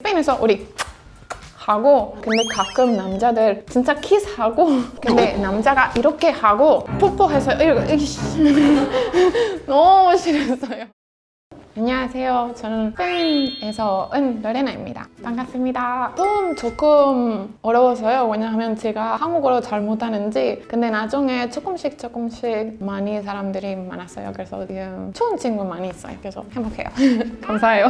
스페인에서 우리 하고 근데 가끔 남자들 진짜 키스하고 근데 남자가 이렇게 하고 뽀뽀해서 이렇게. 너무 싫었어요. 안녕하세요. 저는 스페인에서 온 로레나입니다. 반갑습니다. 좀 조금 어려워서요. 왜냐하면 제가 한국어를 잘 못하는지 근데 나중에 조금씩 조금씩 많이 사람들이 많았어요. 그래서 지금 좋은 친구 많이 있어요. 그래서 행복해요. 감사해요.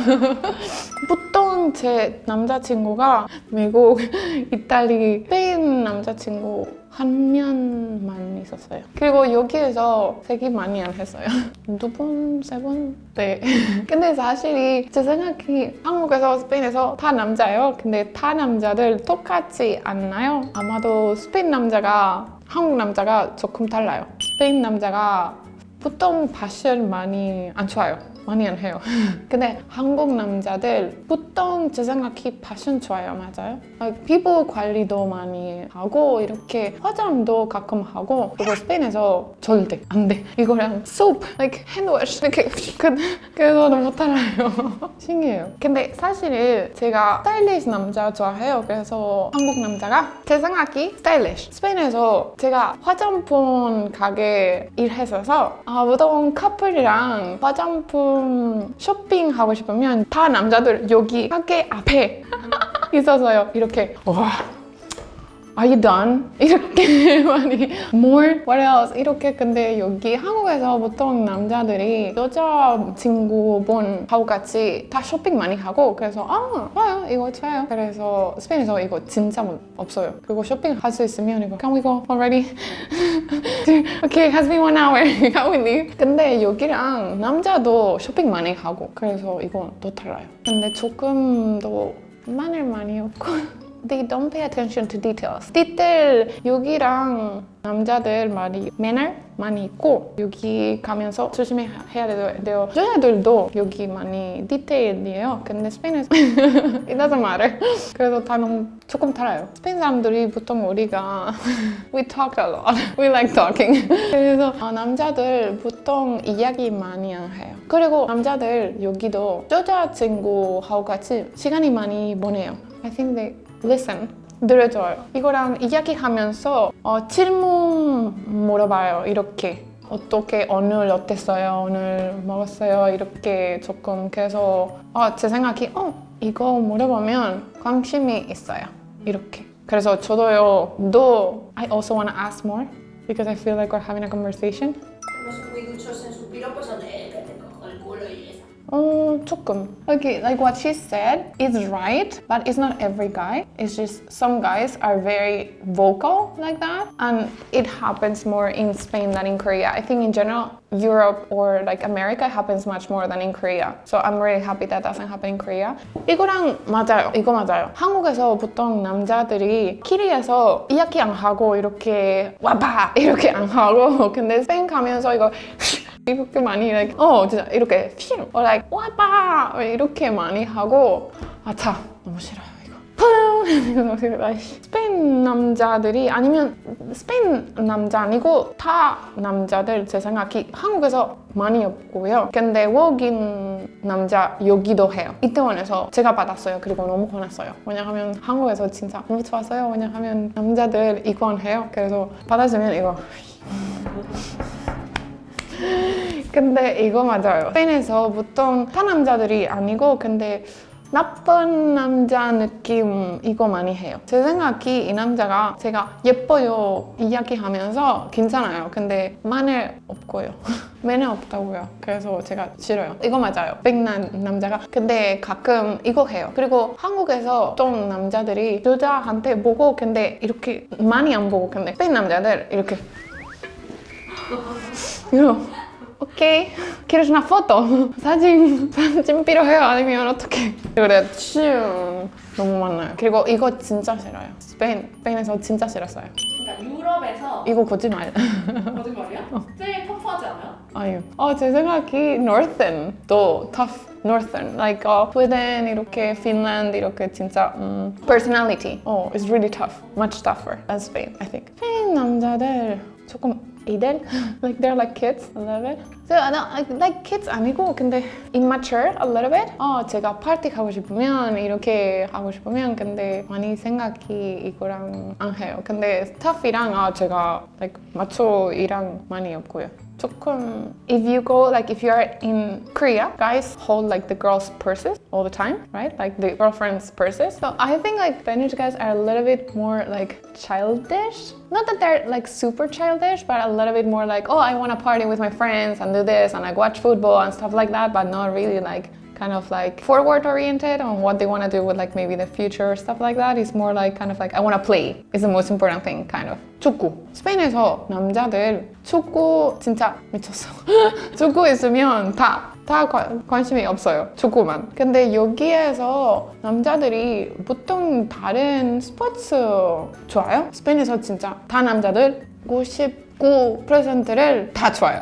보통 제 남자친구가 미국, 이탈리, 스페인 남자친구 한 명만 있었어요. 그리고 여기에서 되게 많이 안 했어요. 두 번, 세 번? 네. 근데 사실이 제 생각이 한국에서 스페인에서 다 남자예요. 근데 다 남자들 똑같지 않나요? 아마도 스페인 남자가 한국 남자가 조금 달라요. 스페인 남자가 보통 패션 많이 안 좋아요. 많이 안 해요. 근데 한국 남자들 보통 제 생각이 패션 좋아요. 맞아요? 아, 피부 관리도 많이 하고 이렇게 화장도 가끔 하고 그리고 스페인에서 절대 안 돼. 이거랑 soap, like handwash 이렇게 그- 그래서 너무 달라요. 신기해요. 근데 사실 제가 스타일리시 남자 좋아해요. 그래서 한국 남자가 제 생각이 스타일리시. 스페인에서 제가 화장품 가게 일했어서 아, 보통 커플이랑 화장품 쇼핑하고 싶으면 다 남자들 여기 가게 앞에 있어서요. 이렇게 와 Are you done? 이렇게 많이 More? What else? 이렇게 근데 여기 한국에서 보통 남자들이 여자 친구분하고 같이 다 쇼핑 많이 하고 그래서 아 좋아요 이거 좋아요 그래서 스페인에서 이거 진짜 못- 없어요 그리고 쇼핑 할 수 있으면 이거 Can we go already? okay has been one hour Can we leave? 근데 여기랑 남자도 쇼핑 많이 하고 그래서 이건 또 달라요 근데 조금 더 마늘 많이 없고 They don't pay attention to details. 디테일 여기랑 남자들 많이 매너 많이 있고 여기 가면서 조심해야 돼요. 여자들도 여기 많이 디테일이에요. 근데 스페인에서 it doesn't matter. 그래서 다 너무 조금 달라요. 스페인 사람들이 보통 우리가 we talk a lot. We like talking. 그래서 어, 남자들 보통 이야기 많이 안 해요. 그리고 남자들 여기도 여자친구하고 같이 시간이 많이 보내요. I think they listen. 들어줘요. 이거랑 이야기하면서 어, 질문 물어봐요. 이렇게. 어떻게 오늘 어땠어요? 오늘 먹었어요? 이렇게 조금 그래서 어, 제 생각이 어 이거 물어보면 관심이 있어요. 이렇게. 그래서 저도요. 너 I also want to ask more because I feel like we're having a conversation. y esa. 어, 조금. Okay, like what she said is right, but it's not every guy. It's just some guys are very vocal like that, and it happens more in Spain than in Korea. I think in general, Europe or like America happens much more than in Korea. So I'm really happy that doesn't happen in Korea. 이거랑 맞아요. 이거 맞아요. 한국에서 보통 남자들이 길이에서 이야기 안 하고 이렇게 와봐 이렇게 안 하고 근데 스페인 가면서 이거 이렇게 많이 like, 어 진짜 이렇게 휘 or like 와봐 이렇게 많이 하고 아차 너무 싫어요. 스페인 남자들이 아니면 스페인 남자 아니고 다 남자들 제 생각이 한국에서 많이 없고요. 근데 외국인 남자 여기도 해요. 이태원에서 제가 받았어요. 그리고 너무 화났어요. 왜냐하면 한국에서 진짜 너무 좋았어요. 왜냐하면 남자들 이건 해요. 그래서 받았으면 이거 근데 이거 맞아요. 스페인에서 보통 다 남자들이 아니고 근데 나쁜 남자 느낌 이거 많이 해요. 제 생각이 이 남자가 제가 예뻐요 이야기하면서 괜찮아요. 근데 마늘 없고요. 매너 없다고요. 그래서 제가 싫어요. 이거 맞아요. 백난 남자가. 근데 가끔 이거 해요. 그리고 한국에서 어떤 남자들이 여자한테 보고 근데 이렇게 많이 안 보고 근데 스페인 남자들 이렇게 이러 오케이 quieres una foto 사진 사진 필요해요? 아니면 어떻게 그래 춤 너무 많아요 그리고 이거 진짜 싫어요. 스페인 스페인에서 진짜 싫었어요. 그러니까 유럽에서 이거 거짓말. 거짓말이야? 제일 터프하지 않아요? 아유. 어제 생각이 northern. 또 tough northern. Like 어, Sweden 이렇게 핀란드 이렇게 진짜 음, personality. oh it's really tough. Much tougher than Spain I think. 스페인 남자들 조금 애들 like they're like kids a little bit. So no, like kids 아니고 근데 immature a little bit. 어 제가 파티 가고 싶으면 이렇게 하고 싶으면 근데 많이 생각이 이거랑 안 해요. 근데 스타프랑 아 제가 like 마초 이랑 많이 없고요. 조금 if you go like if you are in Korea, guys hold like the girls' purses all the time, right? Like the girlfriends' purses. So I think like Spanish guys are a little bit more like childish. Not that they're like super childish, but a little bit more like, oh, I want to party with my friends and do this and like watch football and stuff like that, but not really like kind of like forward oriented on what they want to do with like maybe the future stuff like that. It's more like kind of like I want to play is the most important thing kind of. 축구. 스페인에서 남자들 축구 진짜 미쳤어. 축구 있으면 다, 다 관- 관심이 없어요. 축구만. 근데 여기에서 남자들이 보통 다른 스포츠 좋아요? 스페인에서 진짜 다 남자들 99%를 다 좋아요.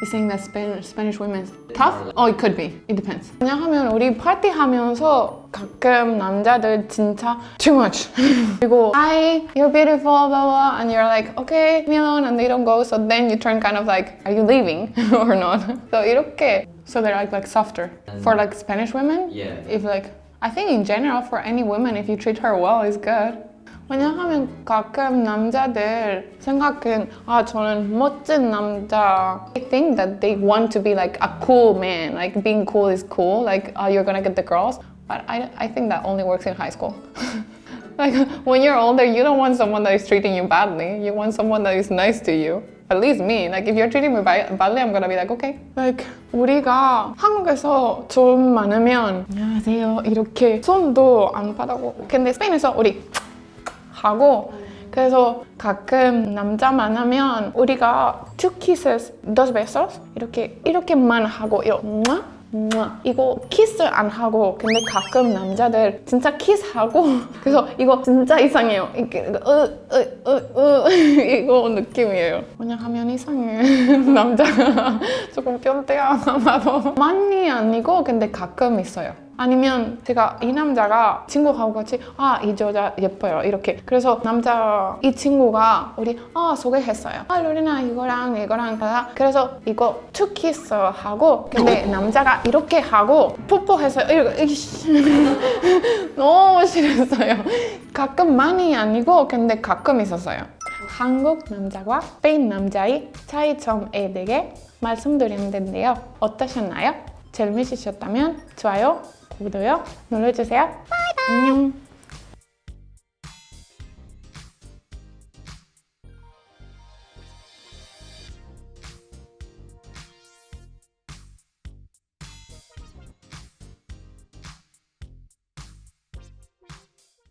You saying that Spanish, Spanish women tough? Oh, it could be. It depends. 왜냐하면 우리 파티 하면서 가끔 남자들 진짜 too much. 그리고 hi, you're beautiful, blah blah, and you're like okay, leave me alone, and they don't go. So then you turn kind of like, are you leaving or not? So 이렇게. So they're like like softer for like Spanish women. Yeah. If like, I think in general for any woman, if you treat her well, is good. 왜냐하면 가끔 남자들 생각은 아 저는 멋진 남자. I think that they want to be like a cool man. Like being cool is cool. Like uh, you're gonna get the girls. But I, I think that only works in high school. like when you're older, you don't want someone that is treating you badly. You want someone that is nice to you. At least me. Like if you're treating me ba- badly, I'm gonna be like okay. Like 우리가 한국에서 돈 많으면 안녕하세요 이렇게 손도 안 받아고. 근데 스페인에서 우리 하고 그래서 가끔 남자 만나면 우리가 two kisses, dos besos 이렇게 이렇게만 하고 이렇게. 이거 키스 안 하고 근데 가끔 남자들 진짜 키스하고 그래서 이거 진짜 이상해요. 이게 으으으으 이거 느낌이에요. 그냥 하면 이상해. 남자가 조금 꼰대야 아마도. 많이 아니고 근데 가끔 있어요 아니면 제가 이 남자가 친구하고 같이 아 이 여자 예뻐요. 이렇게. 그래서 남자 이 친구가 우리 아 소개했어요 아 루리나 이거랑 이거랑. 다 그래서 이거 투 키스 하고 근데 남자가 이렇게 하고 이거 이씨. 너무 싫었어요. 가끔 많이 아니고 근데 가끔 있었어요. 한국 남자와 스페인 남자의 차이점에 대해 말씀드렸는데요. 어떠셨나요? 재밌으셨다면 좋아요 구독 눌러주세요. 안녕.